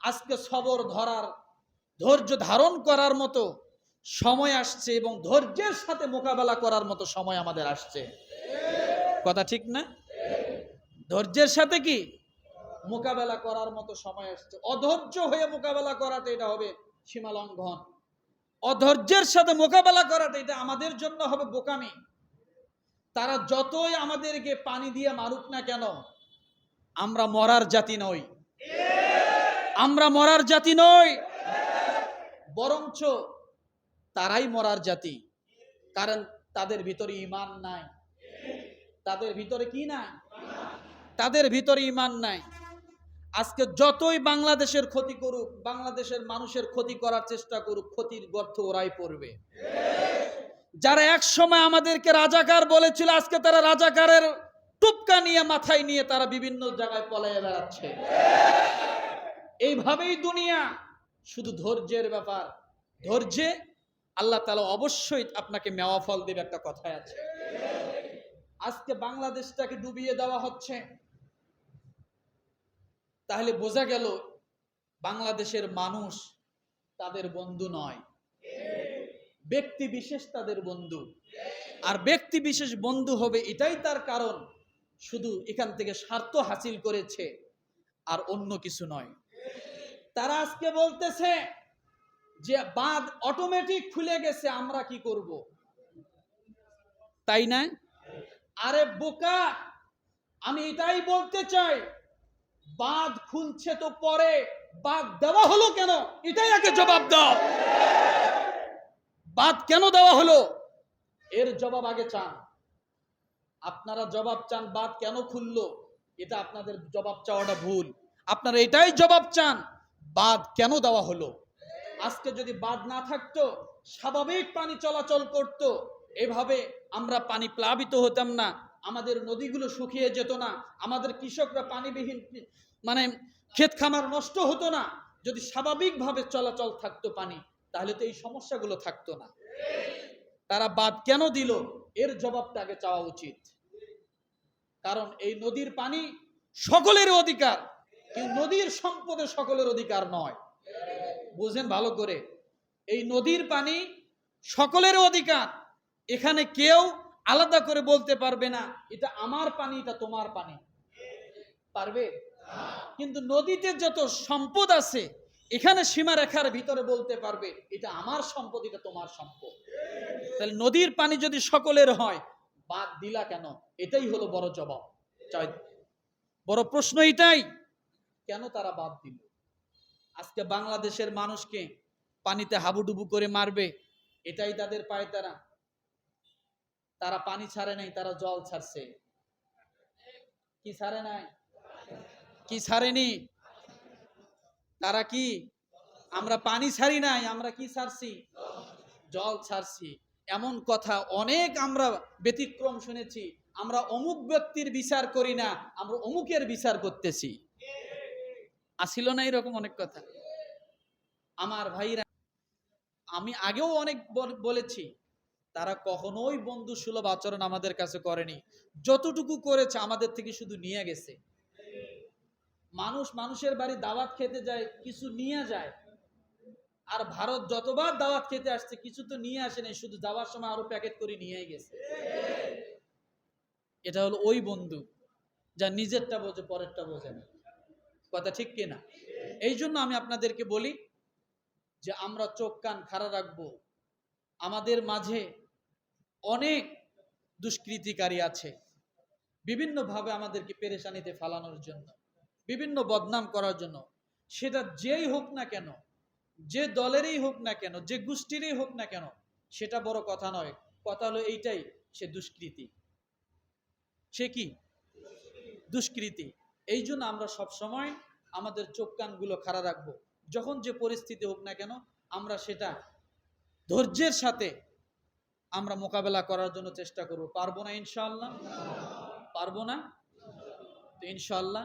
আজকে সবর ধরার, ধৈর্য ধারণ করার মতো সময় আসছে এবং ধৈর্যের সাথে মোকাবেলা করার মতো সময় আমাদের আসছে। কথা ঠিক না? ধৈর্যের সাথে কি? মোকাবেলা করার মতো সময় আসছে। অধৈর্য হয়ে মোকাবেলা করাতে এটা হবে সীমা লঙ্ঘন। অধৈর্যের সাথে মোকাবেলা করাতে এটা আমাদের জন্য হবে বোকামি। তারা যতই আমাদেরকে পানি দিয়ে মারুক না কেন, আমরা মরার জাতি নই। আমরা মরার জাতি নই। বরঞ্চ তারাই মরার জাতি। কারণ তাদের ভিতরে ইমান নাই। তাদের ভিতরে কি নাই? তাদের ভিতরে ইমান নাই। আজকে যতই বাংলাদেশের ক্ষতি করুক, বাংলাদেশের মানুষের ক্ষতি করার চেষ্টা করুক, ক্ষতির গর্থ ওরাই পড়বে। যারা এক সময় আমাদেরকে রাজাকার বলেছিল, আজকে তারা রাজাকারের টুপকা নিয়ে, মাথায় নিয়ে তারা বিভিন্ন জায়গায় পলাইয়ে বেড়াচ্ছে। এইভাবেই দুনিয়া শুধু ধৈর্যের ব্যাপার। ধৈর্যে আল্লাহ তালা অবশ্যই আপনাকে মেওয়া ফল দেবে একটা কথায় আছে। আজকে বাংলাদেশটাকে ডুবিয়ে দেওয়া হচ্ছে। তাহলে বোঝা গেল বাংলাদেশের মানুষ তাদের বন্ধু নয়। ব্যক্তি বিশেষ তাদের বন্ধু। আর ব্যক্তি বিশেষ বন্ধু হবে এটাই তার কারণ। শুধু এখান থেকে স্বার্থ হাসিল করেছে আর অন্য কিছু নয়। তারা আজকে বলতেছে যে বাঁধ অটোমেটিক খুলে গেছে, আমরা কি করব? তাই না? আরে বোকা, আমি এটাই বলতে চাই, বাঁধ খুলছে তো পরে বাঁধ দেওয়া হলো কেন? এটাই আগে জবাব দাও। বাদ কেন দেওয়া হলো? এর জবাব আগে চান। আপনারা জবাব চান বাদ কেন খুললো? এটা আপনাদের জবাব চাওয়াটা ভুল। আপনারা এটাই জবাব চান। বাদ কেন দেওয়া হলো? আজকে যদি বাদ না থাকতো, স্বাভাবিক পানি চলাচল করত। এভাবে আমরা পানি প্লাবিত হতাম না। আমাদের নদীগুলো শুকিয়ে যেত না। আমাদের কৃষকরা পানিবিহীন মানে ক্ষেত খামার নষ্ট হতো না। যদি স্বাভাবিকভাবে চলাচল থাকতো পানি, তাহলে তো এই সমস্যাগুলো থাকতো না। তারা বাদ কেন দিল? এর জবাবটা আগে চাওয়া উচিত। কারণ এই নদীর পানি সকলের অধিকার। কিন্তু নদীর সম্পদে সকলের অধিকার নয়। বুঝেন ভালো করে। এই নদীর পানি সকলের অধিকার। এখানে কেউ আলাদা করে বলতে পারবে না, এটা আমার পানি, এটা তোমার পানি। পারবে? কিন্তু নদীতে যত সম্পদ আছে, এখানে সীমারেখার ভিতরে বলতে পারবে, এটা আমার সম্পদ, এটা তোমার সম্পদ। তাহলে নদীর পানি যদি সকলের হয়, বাদ দিলা কেন? এটাই হলো বড় জবাব। বড় প্রশ্ন এটাই। কেন তারা বাদ দিল? আজকে বাংলাদেশের মানুষকে পানিতে হাবুডুবু করে মারবে, এটাই তাদের পায় তারা তারা পানি ছাড়ে নাই, তারা জল ছাড়ছে। কি ছাড়ে নাই? কি ছাড়েনি? তারা কি, আমরা পানি ছাড়ি নাই, আমরা কি ছাড়ছি? জল ছাড়ছি। এমন কথা অনেক আমরা ব্যতিক্রম শুনেছি। আমরা অমুক ব্যক্তির বিচার করি না, আমরা অমুকের বিচার করতেছি। আসিল না এরকম অনেক কথা। আমার ভাইরা, আমি আগেও অনেক বলেছি, তারা কখনোই বন্ধু সুলভ আচরণ আমাদের কাছে করেনি। যতটুকু করেছে আমাদের থেকে শুধু নিয়ে গেছে। মানুষ মানুষের বাড়ি দাওয়াত খেতে যায়, কিছু নিয়ে যায়। আর ভারত যতবার দাওয়াত খেতে আসছে, কিছু তো নিয়ে আসেনি শুধু যাওয়ার সময় আরও প্যাকেট করে নিয়ে গেছে। এটা হলো ওই বন্ধু, যা নিজেরটা বোঝে, পরেরটা বোঝে না। কথা ঠিক কিনা? এই জন্য আমি আপনাদেরকে বলি যে আমরা চোখ, কান খাড়া রাখব। আমাদের মাঝে অনেক দুষ্কৃতিকারী আছে। বিভিন্নভাবে আমাদেরকে পেরেশানিতে ফালানোর জন্য, বিভিন্ন বদনাম করার জন্য। সেটা যেই হোক না কেন, যে দলেরই হোক না কেন, যে গোষ্ঠীরই হোক না কেন, সেটা বড় কথা নয়। কথা হলো এইটাই, সে দুষ্কৃতি। সে কি? দুষ্কৃতি। এই জন্য আমরা সবসময় আমাদের চোখ কানগুলো খাড়া রাখব। যখন যে পরিস্থিতি হোক না কেন, আমরা সেটা ধৈর্যের সাথে আমরা মোকাবেলা করার জন্য চেষ্টা করব। পারব না ইনশাআল্লাহ? পারব না? তো ইনশাআল্লাহ